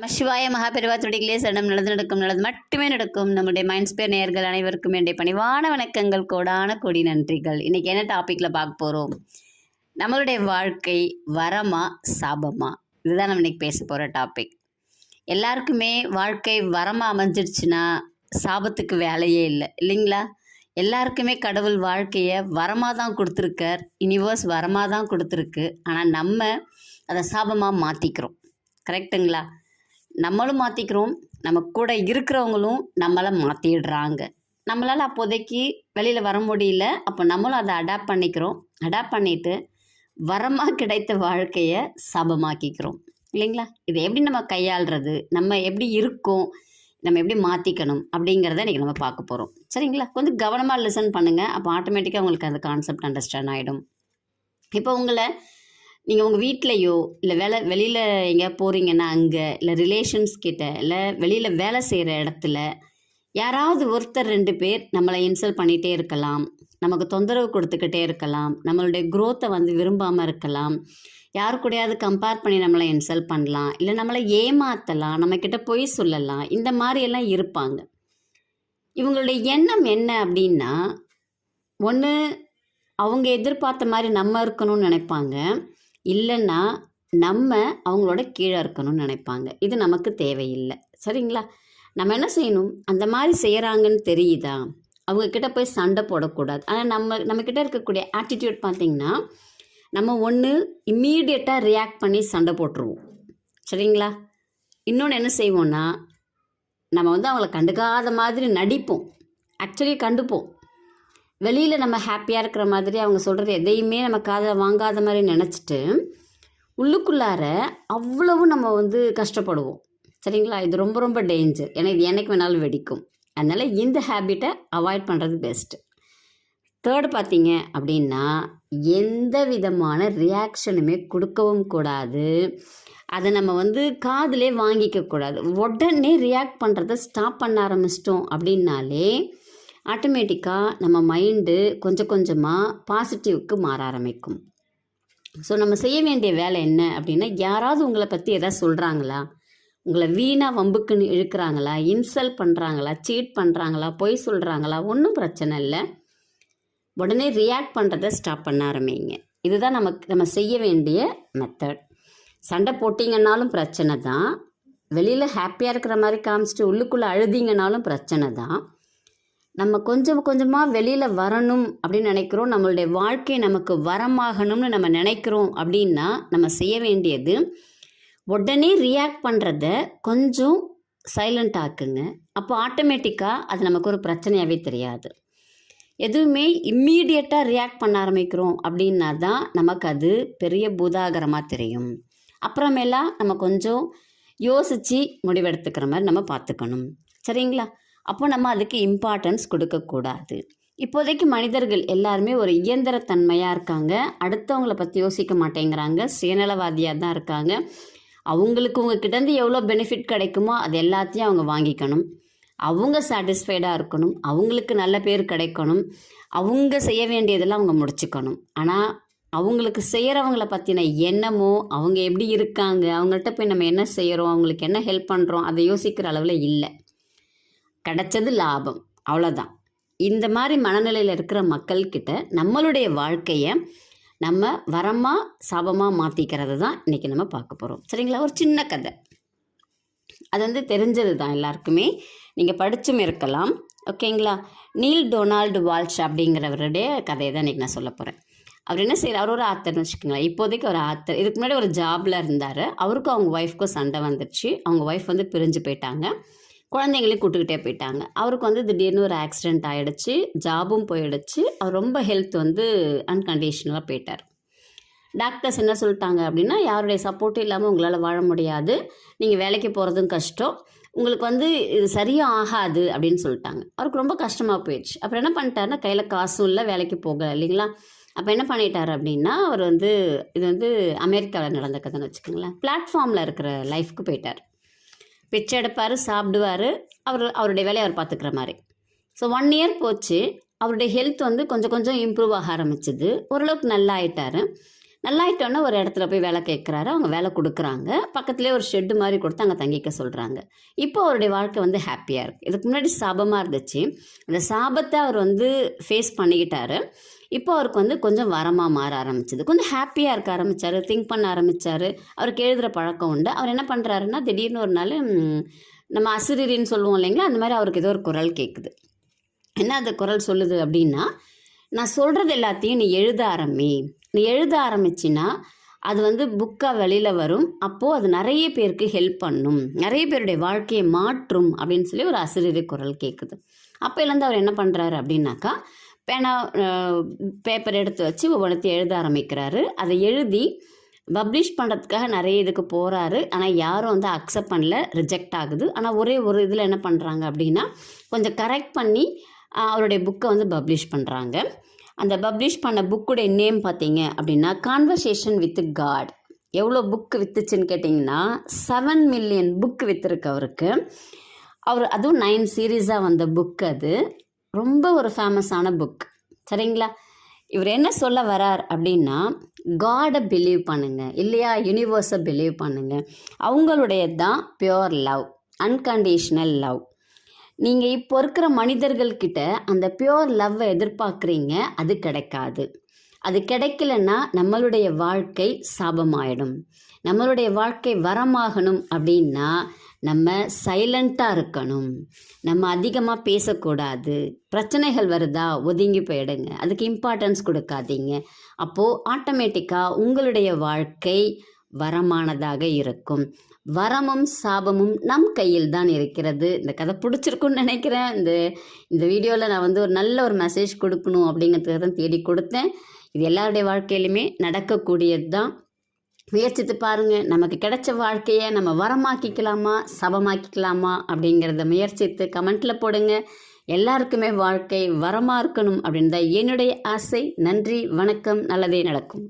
நம்ம சிவாய மகாபெருவா துடிகளே சடம் நடந்து நடக்கும் நல்லது மட்டுமே நடக்கும். நம்முடைய மைண்ட்ஸ்பேர் நேயர்கள் அனைவருக்கும் என்னுடைய பணிவான வணக்கங்கள். கோடான கோடி நன்றிகள். இன்றைக்கி என்ன டாப்பிக்கில் பார்க்க போகிறோம் நம்மளுடைய வாழ்க்கை வரமா சாபமா? இதுதான் நம்ம இன்றைக்கி பேச போகிற டாபிக் எல்லாருக்குமே வாழ்க்கை வரமாக அமைஞ்சிருச்சுன்னா சாபத்துக்கு வேலையே இல்லை. இல்லைங்களா? எல்லாருக்குமே கடவுள் வாழ்க்கையை வரமாக தான் கொடுத்துருக்கார். யூனிவர்ஸ் வரமாக தான் கொடுத்துருக்கு. ஆனால் நம்ம அதை சாபமாக மாற்றிக்கிறோம் கரெக்டுங்களா நம்மளும் மாற்றிக்கிறோம் நம்ம கூட இருக்கிறவங்களும் நம்மளை மாற்றிடுறாங்க நம்மளால் அப்போதைக்கு வெளியில் வர முடியல. அப்போ நம்மளும் அதை அடாப்ட் பண்ணிக்கிறோம். அடாப்ட் பண்ணிவிட்டு வரமாக கிடைத்த வாழ்க்கையை சபமாக்கிக்கிறோம். இல்லைங்களா? இதை எப்படி நம்ம கையாளுறது? நம்ம எப்படி இருக்கோம்? நம்ம எப்படி மாற்றிக்கணும் அப்படிங்கிறத இன்றைக்கி நம்ம பார்க்க போகிறோம் சரிங்களா? கொஞ்சம் கவனமாக லிசன் பண்ணுங்கள் அப்போ ஆட்டோமேட்டிக்காக உங்களுக்கு அந்த கான்செப்ட் அண்டர்ஸ்டாண்ட் ஆகிடும் இப்போ உங்களை நீங்கள் உங்கள் வீட்லேயோ இல்லை வேலை வெளியில் எங்கேயா போகிறீங்கன்னா அங்கே இல்லை ரிலேஷன்ஸ் கிட்ட இல்லை வெளியில் வேலை செய்கிற இடத்துல யாராவது ஒருத்தர் ரெண்டு பேர் நம்மளை இன்சல்ட் பண்ணிகிட்டே இருக்கலாம். நமக்கு தொந்தரவு கொடுத்துக்கிட்டே இருக்கலாம். நம்மளுடைய குரோத்தை வந்து விரும்பாமல் இருக்கலாம். யாரு கூடயாவது கம்பேர் பண்ணி நம்மளை இன்சல்ட் பண்ணலாம். இல்லை நம்மளை ஏமாற்றலாம் நம்மக்கிட்ட பொய் சொல்லலாம். இந்த மாதிரியெல்லாம் இருப்பாங்க. இவங்களுடைய எண்ணம் என்ன அப்படின்னா ஒன்று அவங்க எதிர்பார்த்த மாதிரி நம்ம இருக்கணும்னு நினைப்பாங்க. இல்லைன்னா நம்ம அவங்களோட கீழே இருக்கணும்னு நினைப்பாங்க. இது நமக்கு தேவையில்லை. சரிங்களா? நம்ம என்ன செய்யணும்? அந்த மாதிரி செய்கிறாங்கன்னு தெரியுதா? அவங்க கிட்ட போய் சண்டை போடக்கூடாது. ஆனால் நம்ம நம்மக்கிட்ட இருக்கக்கூடிய ஆட்டிடியூட் பார்த்திங்கன்னா நம்ம ஒன்று இம்மீடியட்டாக ரியாக்ட் பண்ணி சண்டை போட்டுருவோம். சரிங்களா? இன்னொன்று என்ன செய்வோன்னா நம்ம வந்து அவங்கள கண்டுக்காத மாதிரி நடிப்போம். ஆக்சுவலி கண்டுப்போம். வெளியில் நம்ம ஹாப்பியாக இருக்கிற மாதிரி அவங்க சொல்கிறது எதையுமே நம்ம காதில் வாங்காத மாதிரி நினச்சிட்டு உள்ளுக்குள்ளார அவ்வளவு நம்ம வந்து கஷ்டப்படுவோம். சரிங்களா? இது ரொம்ப ரொம்ப டேஞ்சர் ஏன்னா இது என்னைக்கு வேணாலும் வெடிக்கும். அதனால் இந்த ஹேபிட்டை அவாய்ட் பண்ணுறது பெஸ்ட்டு தேர்ட் பார்த்தீங்க அப்படின்னா எந்த விதமான ரியாக்ஷனுமே கொடுக்கவும் கூடாது. அதை நம்ம வந்து காதிலே வாங்கிக்கக்கூடாது உடனே ரியாக்ட் பண்ணுறத ஸ்டாப் பண்ண ஆரம்பிச்சிட்டோம் அப்படின்னாலே ஆட்டோமேட்டிக்காக நம்ம மைண்டு கொஞ்சம் கொஞ்சமாக பாசிட்டிவ்க்கு மாற ஆரம்பிக்கும். ஸோ நம்ம செய்ய வேண்டிய வேலை என்ன அப்படின்னா யாராவது உங்களை பற்றி எதாவது சொல்கிறாங்களா உங்களை வீணாக வம்புக்குன்னு இழுக்கிறாங்களா? இன்சல்ட் பண்ணுறாங்களா சீட் பண்ணுறாங்களா பொய் சொல்கிறாங்களா ஒன்றும் பிரச்சனை இல்லை. உடனே ரியாக்ட் பண்ணுறத ஸ்டாப் பண்ண ஆரம்பிங்க. இதுதான் நமக்கு நம்ம செய்ய வேண்டிய மெத்தட் சண்டை போட்டிங்கன்னாலும் பிரச்சனை தான். வெளியில் ஹாப்பியாக இருக்கிற மாதிரி காமிச்சிட்டு உள்ளுக்குள்ளே அழுதிங்கனாலும் பிரச்சனை தான். நம்ம கொஞ்சம் கொஞ்சமாக வெளியில் வரணும் அப்படின்னு நினைக்கிறோம். நம்மளுடைய வாழ்க்கை நமக்கு வரமாகணும்னு நம்ம நினைக்கிறோம் அப்படின்னா நம்ம செய்ய வேண்டியது உடனே ரியாக்ட் பண்ணுறத கொஞ்சம் சைலண்ட் ஆக்குங்க. அப்போ ஆட்டோமேட்டிக்காக அது நமக்கு ஒரு பிரச்சனையாகவே தெரியாது. எதுவுமே இம்மீடியட்டாக ரியாக்ட் பண்ண ஆரம்பிக்கிறோம் அப்படின்னா தான் நமக்கு அது பெரிய பூதாகரமாக தெரியும். அப்புறமேலா நம்ம கொஞ்சம் யோசித்து முடிவெடுத்துக்கிற மாதிரி நம்ம பார்த்துக்கணும். சரிங்களா? அப்போ நம்ம அதுக்கு இம்பார்ட்டன்ஸ் கொடுக்கக்கூடாது. இப்போதைக்கு மனிதர்கள் எல்லாருமே ஒரு இயந்திரத்தன்மையாக இருக்காங்க. அடுத்தவங்கள பற்றி யோசிக்க மாட்டேங்கிறாங்க. சுயநலவாதியாக தான் இருக்காங்க. அவங்களுக்கு உங்ககிட்டேருந்து எவ்வளோ பெனிஃபிட் கிடைக்குமோ அது எல்லாத்தையும் அவங்க வாங்கிக்கணும். அவங்க சாட்டிஸ்ஃபைடாக இருக்கணும். அவங்களுக்கு நல்ல பேர் கிடைக்கணும். அவங்க செய்ய வேண்டியதெல்லாம் அவங்க முடிச்சுக்கணும். ஆனால் அவங்களுக்கு செய்கிறவங்கள பற்றின எண்ணமோ அவங்க எப்படி இருக்காங்க அவங்கள்ட்ட போய் நம்ம என்ன செய்கிறோம் அவங்களுக்கு என்ன ஹெல்ப் பண்ணுறோம் அதை யோசிக்கிற அளவில் இல்லை. கிடைச்சது லாபம். அவ்வளோதான் இந்த மாதிரி மனநிலையில் இருக்கிற மக்கள்கிட்ட நம்மளுடைய வாழ்க்கையை நம்ம வரமாக சாபமாக மாற்றிக்கிறது தான் இன்றைக்கி நம்ம பார்க்க போகிறோம் சரிங்களா? ஒரு சின்ன கதை. அது வந்து தெரிஞ்சது தான் எல்லாருக்குமே. நீங்கள் படிச்சும் இருக்கலாம். ஓகேங்களா? நீல் டொனால்டு வால்ஷ் அப்படிங்கிறவருடைய கதையை தான் இன்றைக்கி நான் சொல்ல போகிறேன் அவர் என்ன செய்யறாரு அவர் ஒரு ஆத்தர்னு வச்சுக்கோங்களேன். இப்போதைக்கு ஒரு ஆத்தர். இதுக்கு முன்னாடி ஒரு ஜாபில் இருந்தார். அவருக்கும் அவங்க ஒய்ஃப்க்கும் சண்டை வந்துடுச்சு அவங்க ஒய்ஃப் வந்து பிரிஞ்சு போயிட்டாங்க. குழந்தைங்களையும் கூட்டுக்கிட்டே போயிட்டாங்க. அவருக்கு வந்து திடீர்னு ஒரு ஆக்சிடெண்ட் ஆகிடுச்சு ஜாபும் போயிடுச்சு. அவர் ரொம்ப ஹெல்த் வந்து அன்கண்டிஷனலாக போயிட்டார். டாக்டர்ஸ் என்ன சொல்லிட்டாங்க அப்படின்னா யாருடைய சப்போர்ட்டும் இல்லாமல் உங்களால் வாழ முடியாது. நீங்கள் வேலைக்கு போகிறதும் கஷ்டம். உங்களுக்கு வந்து இது சரியாக ஆகாது அப்படின்னு சொல்லிட்டாங்க. அவருக்கு ரொம்ப கஷ்டமாக போயிடுச்சு. அப்புறம் என்ன பண்ணிட்டாருன்னா கையில் காசும் இல்லை வேலைக்கு போகலை இல்லைங்களா? அப்போ என்ன பண்ணிட்டார் அப்படின்னா அவர் வந்து இது வந்து அமெரிக்காவில் நடந்த கதைன்னு வச்சுக்கோங்களேன். பிளாட்ஃபார்மில் இருக்கிற லைஃப்க்கு போயிட்டார். பிச்சை எடுப்பார் சாப்பிடுவார். அவர் அவருடைய வேலையை அவர் பார்த்துக்கிற மாதிரி. ஸோ ஒன் இயர் போச்சு. அவருடைய ஹெல்த் வந்து கொஞ்சம் கொஞ்சம் இம்ப்ரூவ் ஆக ஆரம்பிச்சிது. ஓரளவுக்கு நல்லா ஆயிட்டார் நல்லாயிட்டோன்னே ஒரு இடத்துல போய் வேலை கேட்குறாரு. அவங்க வேலை கொடுக்குறாங்க. பக்கத்துலேயே ஒரு ஷெட்டு மாதிரி கொடுத்து அங்கே தங்கிக்க சொல்கிறாங்க இப்போ அவருடைய வாழ்க்கை வந்து ஹாப்பியாக இருக்குது இதுக்கு முன்னாடி சாபமாக இருந்துச்சு. அந்த சாபத்தை அவர் வந்து ஃபேஸ் பண்ணிக்கிட்டாரு. இப்போ அவருக்கு வந்து கொஞ்சம் வரமாக மாற ஆரம்பிச்சது. கொஞ்சம் ஹாப்பியாக இருக்க ஆரம்பித்தார் திங்க் பண்ண ஆரம்பித்தார் அவருக்கு எழுதுகிற பழக்கம் உண்டு. அவர் என்ன பண்ணுறாருன்னா திடீர்னு ஒரு நாள் நம்ம அசிரின்னு சொல்லுவோம் இல்லைங்களா அந்த மாதிரி அவருக்கு ஏதோ ஒரு குரல் கேட்குது என்ன அந்த குரல் சொல்லுது அப்படின்னா நான் சொல்கிறது எல்லாத்தையும் நீ எழுத ஆரம்பி. நீ எழுத ஆரம்பிச்சின்னா அது வந்து புக்காக வெளியில் வரும். அப்போது அது நிறைய பேருக்கு ஹெல்ப் பண்ணும். நிறைய பேருடைய வாழ்க்கையை மாற்றும் அப்படின்னு சொல்லி ஒரு அசிரியர் குரல் கேட்குது அப்போலேருந்து அவர் என்ன பண்ணுறாரு அப்படின்னாக்கா பேனா பேப்பர் எடுத்து வச்சு ஒவ்வொன்றத்தையும் எழுத ஆரம்பிக்கிறாரு. அதை எழுதி பப்ளிஷ் பண்ணுறதுக்காக நிறைய இதுக்கு போகிறாரு ஆனால் யாரும் வந்து அக்செப்ட் பண்ணல ரிஜெக்ட் ஆகுது. ஆனால் ஒரே ஒரு இதில் என்ன பண்ணுறாங்க அப்படின்னா கொஞ்சம் கரெக்ட் பண்ணி அவருடைய புக்கை வந்து பப்ளிஷ் பண்ணுறாங்க அந்த பப்ளிஷ் பண்ண புக்குடைய நேம் பார்த்தீங்க அப்படின்னா கான்வர்சேஷன் வித் காட் எவ்வளோ புக்கு வித்துச்சுன்னு கேட்டிங்கன்னா செவன் மில்லியன் புக் விற்றுருக்கு அவருக்கு. அவர் அதுவும் நைன் சீரீஸாக வந்த புக் அது. ரொம்ப ஒரு ஃபேமஸான புக் சரிங்களா? இவர் என்ன சொல்ல வரார் அப்படின்னா காடை பிலீவ் பண்ணுங்க. இல்லையா? யூனிவர்ஸை பிலீவ் பண்ணுங்க. அவங்களுடைய தான் பியோர் லவ் அன்கண்டிஷ்னல் லவ் நீங்கள் இப்போ இருக்கிற மனிதர்கள்கிட்ட அந்த பியோர் லவ்வை எதிர்பார்க்குறீங்க அது கிடைக்காது. அது கிடைக்கலன்னா நம்மளுடைய வாழ்க்கை சாபமாயிடும். நம்மளுடைய வாழ்க்கை வரமாகணும் அப்படின்னா நம்ம சைலண்ட்டாக இருக்கணும். நம்ம அதிகமாக பேசக்கூடாது. பிரச்சனைகள் வருதா ஒதுங்கி போயிடுங்க. அதுக்கு இம்பார்ட்டன்ஸ் கொடுக்காதீங்க. அப்போது ஆட்டோமேட்டிக்காக உங்களுடைய வாழ்க்கை வரமானதாக இருக்கும். வரமும் சாபமும் நம் கையில் தான் இருக்கிறது. இந்த கதை பிடிச்சிருக்குன்னு நினைக்கிறேன். இந்த இந்த வீடியோவில் நான் வந்து ஒரு நல்ல ஒரு மெசேஜ் கொடுக்கணும் அப்படிங்கிறதுக்காக தான் தேடி கொடுத்தேன். இது எல்லாருடைய வாழ்க்கையிலுமே நடக்கக்கூடியது தான் முயற்சித்து பாருங்கள் நமக்கு கிடைச்ச வாழ்க்கையை நம்ம வரமாக்கிக்கலாமா சபமாக்கிக்கலாமா அப்படிங்கிறத முயற்சித்து கமெண்ட்டில் போடுங்க. எல்லாருக்குமே வாழ்க்கை வரமாக இருக்கணும் அப்படின்னு தான் என்னுடைய ஆசை. நன்றி வணக்கம் நல்லதே நடக்கும்.